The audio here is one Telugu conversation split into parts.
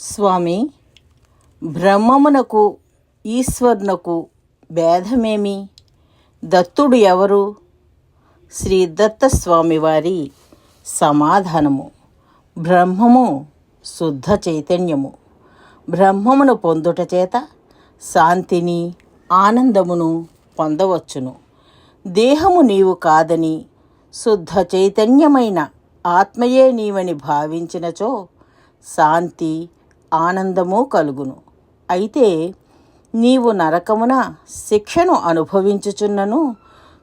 స్వామి బ్రహ్మమునకు ఈశ్వరునకు భేదమేమి? దత్తుడు ఎవరు? శ్రీ దత్తస్వామి వారి సమాధానము. బ్రహ్మము శుద్ధ చైతన్యము. బ్రహ్మమును పొందుట చేత శాంతిని ఆనందమును పొందవచ్చును. దేహము నీవు కాదని శుద్ధ చైతన్యమైన ఆత్మయే నీవని భావించినచో శాంతి ఆనందము కలుగును. అయితే నీవు నరకమున శిక్షను అనుభవించుచున్నను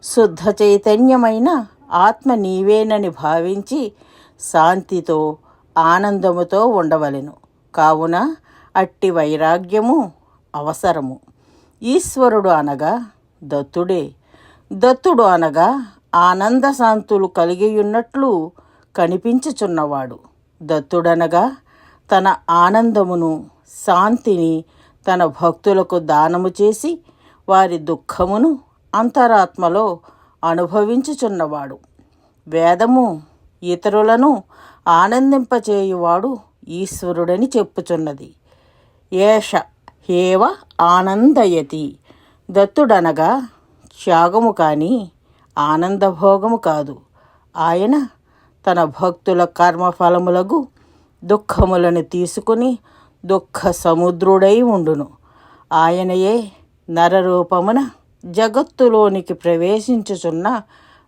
శుద్ధ చైతన్యమైన ఆత్మ నీవేనని భావించి శాంతితో ఆనందముతో ఉండవలెను. కావున అట్టి వైరాగ్యము అవసరము. ఈశ్వరుడు అనగా దత్తుడే. దత్తుడు అనగా ఆనందశాంతులు కలిగియున్నట్లు కనిపించుచున్నవాడు. దత్తుడనగా తన ఆనందమును శాంతిని తన భక్తులకు దానము చేసి వారి దుఃఖమును అంతరాత్మలో అనుభవించుచున్నవాడు. వేదము ఇతరులను ఆనందింపచేయువాడు ఈశ్వరుడని చెప్పుచున్నది. ఏష హేవ ఆనందయతి. దత్తుడనగా త్యాగము కానీ ఆనందభోగము కాదు. ఆయన తన భక్తుల కర్మఫలములకు దుఃఖములను తీసుకుని దుఃఖ సముద్రుడై ఉండును. ఆయనయే నరరూపమున జగత్తులోనికి ప్రవేశించుచున్న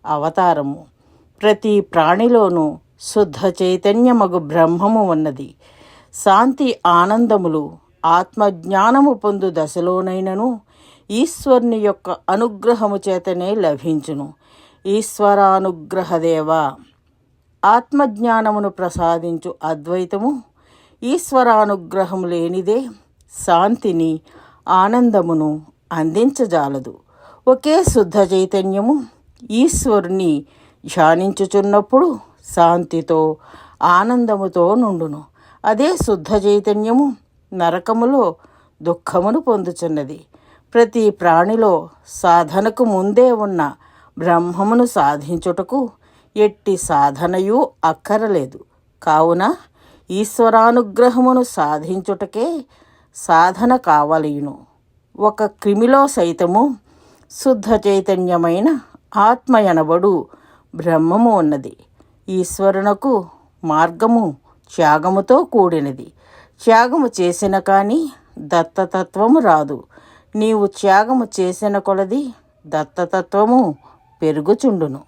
అవతారము. ప్రతి ప్రాణిలోనూ శుద్ధ చైతన్యమగు బ్రహ్మము ఉన్నది. శాంతి ఆనందములు ఆత్మజ్ఞానము పొందు దశలోనైనను ఈశ్వరుని యొక్క అనుగ్రహము చేతనే లభించును. ఈశ్వరానుగ్రహదేవా! ఆత్మజ్ఞానమును ప్రసాదించు అద్వైతము. ఈశ్వరానుగ్రహం లేనిదే శాంతిని ఆనందమును అందించజాలదు. ఒకే శుద్ధ చైతన్యము ఈశ్వరుని ధ్యానించుచున్నప్పుడు శాంతితో ఆనందముతో నుండును. అదే శుద్ధ చైతన్యము నరకములో దుఃఖమును పొందుచున్నది. ప్రతి ప్రాణిలో సాధనకు ముందే ఉన్న బ్రహ్మమును సాధించుటకు ఎట్టి సాధనయు అక్కరలేదు. కావున ఈశ్వరానుగ్రహమును సాధించుటకే సాధన కావలయును. ఒక క్రిమిలో సైతము శుద్ధ చైతన్యమైన ఆత్మ ఎనబడు బ్రహ్మము ఉన్నది. ఈశ్వరునకు మార్గము త్యాగముతో కూడినది. త్యాగము చేసిన కానీ దత్తతత్వము రాదు. నీవు త్యాగము చేసిన కొలది దత్తతత్వము పెరుగుచుండును.